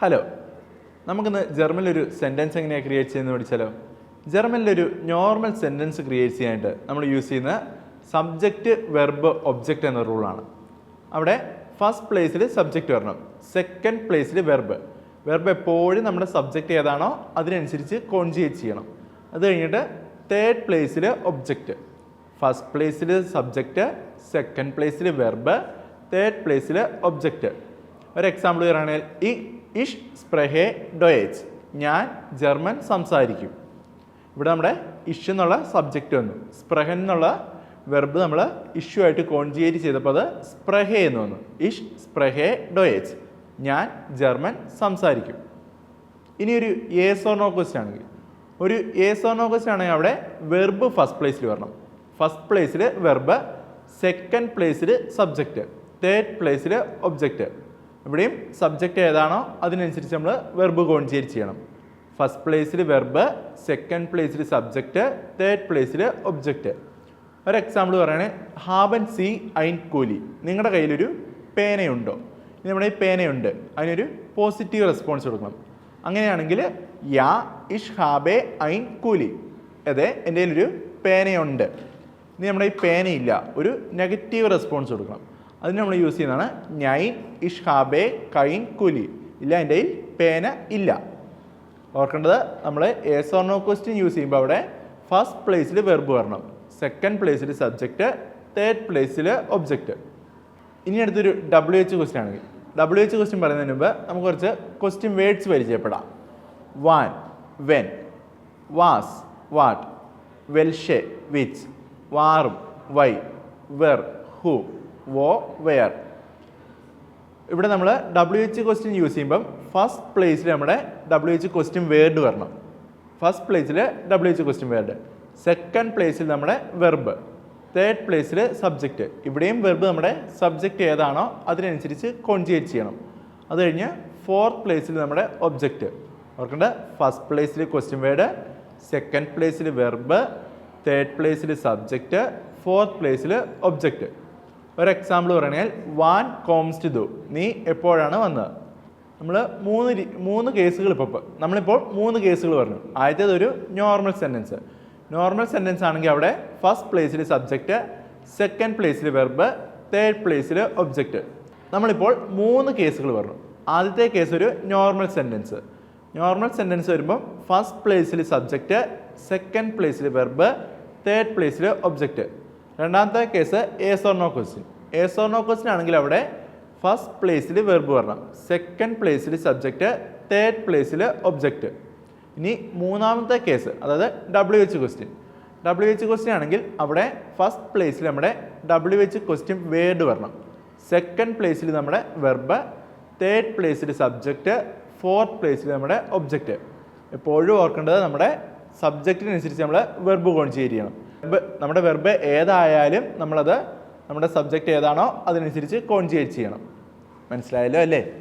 Hello. നമുക്കിന്ന് ജർമ്മനിലൊരു sentence എങ്ങനെയാണ് create ചെയ്യുന്നത് പഠിച്ചാലോ? ജർമ്മനിലൊരു നോർമൽ സെന്റൻസ് ക്രിയേറ്റ് ചെയ്യാനായിട്ട് നമ്മൾ യൂസ് ചെയ്യുന്ന സബ്ജക്റ്റ് വെർബ് ഒബ്ജക്റ്റ് എന്ന റൂളാണ് അവിടെ ഫസ്റ്റ് പ്ലേസിൽ സബ്ജക്റ്റ് വരണം. സെക്കൻഡ് പ്ലേസിൽ വെർബ് വെർബ് എപ്പോഴും നമ്മുടെ സബ്ജക്റ്റ് ഏതാണോ അതിനനുസരിച്ച് കോൺജിയേറ്റ് ചെയ്യണം. അത് കഴിഞ്ഞിട്ട് തേർഡ് പ്ലേസിൽ ഒബ്ജക്റ്റ് ഫസ്റ്റ് പ്ലേസിൽ സബ്ജക്റ്റ് സെക്കൻഡ് പ്ലേസിൽ വെർബ് തേർഡ് പ്ലേസിൽ ഒബ്ജക്റ്റ് ഒരു എക്സാമ്പിൾ പറയുകയാണെങ്കിൽ ഈ ഇഷ് സ്പ്രഹെ ഡൊയേജ് ഞാൻ ജർമ്മൻ സംസാരിക്കും. ഇവിടെ നമ്മുടെ ഇഷ് എന്നുള്ള സബ്ജക്റ്റ് വന്നു. സ്പ്രഹൻ എന്നുള്ള വെർബ് നമ്മൾ ഇഷ്യൂ ആയിട്ട് കോൺജിയേറ്റ് ചെയ്തപ്പോൾ അത് സ്പ്രഹെ എന്ന് വന്നു. ഇഷ് സ്പ്രഹെ ഡൊയേജ് ഞാൻ ജർമ്മൻ സംസാരിക്കും. ഇനി ഒരു ഏസ് ഓർ നോ ക്വസ്റ്റ്യൻ ആണെങ്കിൽ. ഒരു ഏസോണോ ക്വസ്റ്റ്യൻ ആണെങ്കിൽ അവിടെ വെർബ് ഫസ്റ്റ് പ്ലേസിൽ വരണം. ഫസ്റ്റ് പ്ലേസിൽ വെർബ് സെക്കൻഡ് പ്ലേസിൽ സബ്ജക്റ്റ് തേർഡ് പ്ലേസിൽ ഒബ്ജക്റ്റ് ഇവിടെയും സബ്ജക്റ്റ് ഏതാണോ അതിനനുസരിച്ച് നമ്മൾ വെർബ് കോൺജിയേറ്റ് ചെയ്യണം. ഫസ്റ്റ് പ്ലേസിൽ വെർബ് സെക്കൻഡ് പ്ലേസിൽ സബ്ജക്റ്റ് തേർഡ് പ്ലേസിൽ ഒബ്ജക്റ്റ് ഒരു എക്സാമ്പിൾ പറയണേ ഹാബൻ സി ഐൻ കൂലി. നിങ്ങളുടെ കയ്യിലൊരു പേനയുണ്ടോ? നമ്മുടെ ഈ പേനയുണ്ട്. അതിനൊരു പോസിറ്റീവ് റെസ്പോൺസ് കൊടുക്കണം. അങ്ങനെയാണെങ്കിൽ യാ ഇഷ് ഹാബെ ഐൻ കൂലി. അതെ എന്റെ കയ്യിലൊരു പേനയുണ്ട്. ഇനി നമ്മുടെ ഈ പേനയില്ല ഒരു നെഗറ്റീവ് റെസ്പോൺസ് കൊടുക്കണം. അതിന് നമ്മൾ യൂസ് ചെയ്യുന്നതാണ് ഞൈൻ ഇഷ്ഹാബെ കൈൻ കുലി. ഇല്ല കയ്യിൽ പേന ഇല്ല. ഓർക്കേണ്ടത് നമ്മൾ yes or no question use ചെയ്യുമ്പോൾ അവിടെ ഫസ്റ്റ് പ്ലേസിൽ വെർബ് വരണം. സെക്കൻഡ് പ്ലേസിൽ സബ്ജക്റ്റ് തേർഡ് പ്ലേസിൽ ഒബ്ജക്റ്റ് ഇനി അടുത്തൊരു ഡബ്ല്യു എച്ച് ക്വസ്റ്റ്യൻ ആണെങ്കിൽ. ഡബ്ല്യു എച്ച് ക്വസ്റ്റ്യൻ പറയുന്നതിന് മുമ്പ് നമുക്ക് കുറച്ച് ക്വസ്റ്റ്യൻ വേർഡ്സ് പരിചയപ്പെടാം. വാൻ വെൻ വാസ് വാട്ട് വെൽഷെ which വാറും why where who whom where. ഇവിടെ നമ്മൾ ഡബ്ല്യു എച്ച് ക്വസ്റ്റ്യൻ യൂസ് ചെയ്യുമ്പം ഫസ്റ്റ് പ്ലേസിൽ നമ്മുടെ ഡബ്ല്യു എച്ച് ക്വസ്റ്റ്യൻ വേർഡ് വരണം. ഫസ്റ്റ് പ്ലേസിൽ W H question word second പ്ലേസിൽ നമ്മുടെ വെർബ് തേർഡ് പ്ലേസിൽ സബ്ജക്റ്റ് ഇവിടെയും വെർബ് നമ്മുടെ സബ്ജക്റ്റ് ഏതാണോ അതിനനുസരിച്ച് കോൺജിയേറ്റ് ചെയ്യണം. അത് കഴിഞ്ഞ് ഫോർത്ത് പ്ലേസിൽ നമ്മുടെ ഒബ്ജക്റ്റ് ഓർക്കേണ്ട? ഫസ്റ്റ് പ്ലേസിൽ ക്വസ്റ്റ്യൻ വേർഡ് സെക്കൻഡ് പ്ലേസിൽ വെർബ് തേർഡ് പ്ലേസിൽ സബ്ജക്റ്റ് ഫോർത്ത് പ്ലേസിൽ ഒബ്ജക്റ്റ് ഒരു എക്സാമ്പിൾ പറയുകയാണെങ്കിൽ വാൻ കോംസ് ടു ദു നീ എപ്പോഴാണ് വന്നത്? നമ്മൾ മൂന്ന് മൂന്ന് കേസുകൾ ഇപ്പോൾ നമ്മളിപ്പോൾ മൂന്ന് കേസുകൾ പറഞ്ഞു. ആദ്യത്തേത് ഒരു നോർമൽ സെന്റൻസ് നോർമൽ സെന്റൻസ് ആണെങ്കിൽ അവിടെ ഫസ്റ്റ് പ്ലേസിൽ സബ്ജക്റ്റ് സെക്കൻഡ് പ്ലേസിൽ വെർബ് തേർഡ് പ്ലേസിൽ ഒബ്ജക്റ്റ് നമ്മളിപ്പോൾ മൂന്ന് കേസുകൾ പറഞ്ഞു. ആദ്യത്തെ കേസ് ഒരു നോർമൽ സെന്റൻസ് നോർമൽ സെന്റൻസ് വരുമ്പോൾ ഫസ്റ്റ് പ്ലേസിൽ സബ്ജക്റ്റ് സെക്കൻഡ് പ്ലേസിൽ വെർബ് തേർഡ് പ്ലേസിൽ ഒബ്ജക്റ്റ് രണ്ടാമത്തെ case yes or no question yes or no question ആണെങ്കിൽ അവിടെ ഫസ്റ്റ് പ്ലേസിൽ വെർബ് വരണം സെക്കൻഡ് പ്ലേസിൽ സബ്ജക്റ്റ് തേർഡ് പ്ലേസിൽ ഒബ്ജക്റ്റ് ഇനി മൂന്നാമത്തെ കേസ് അതായത് W H question W H question ആണെങ്കിൽ അവിടെ ഫസ്റ്റ് പ്ലേസിൽ നമ്മുടെ ഡബ്ല്യു എച്ച് ക്വസ്റ്റ്യൻ വേർഡ് വരണം. സെക്കൻഡ് പ്ലേസിൽ നമ്മുടെ വെർബ് തേർഡ് പ്ലേസിൽ സബ്ജക്റ്റ് ഫോർത്ത് പ്ലേസിൽ നമ്മുടെ ഒബ്ജക്റ്റ് എപ്പോഴും ഓർക്കേണ്ടത് നമ്മുടെ സബ്ജക്റ്റിനനുസരിച്ച് നമ്മൾ വെർബ് കോൺ ചെയ്യണം. നമ്മുടെ വെർബ് ഏതായാലും നമ്മളത് നമ്മുടെ സബ്ജക്റ്റ് ഏതാണോ അതിനനുസരിച്ച് കോൺജിയേറ്റ് ചെയ്യണം. മനസ്സിലായല്ലോ അല്ലേ?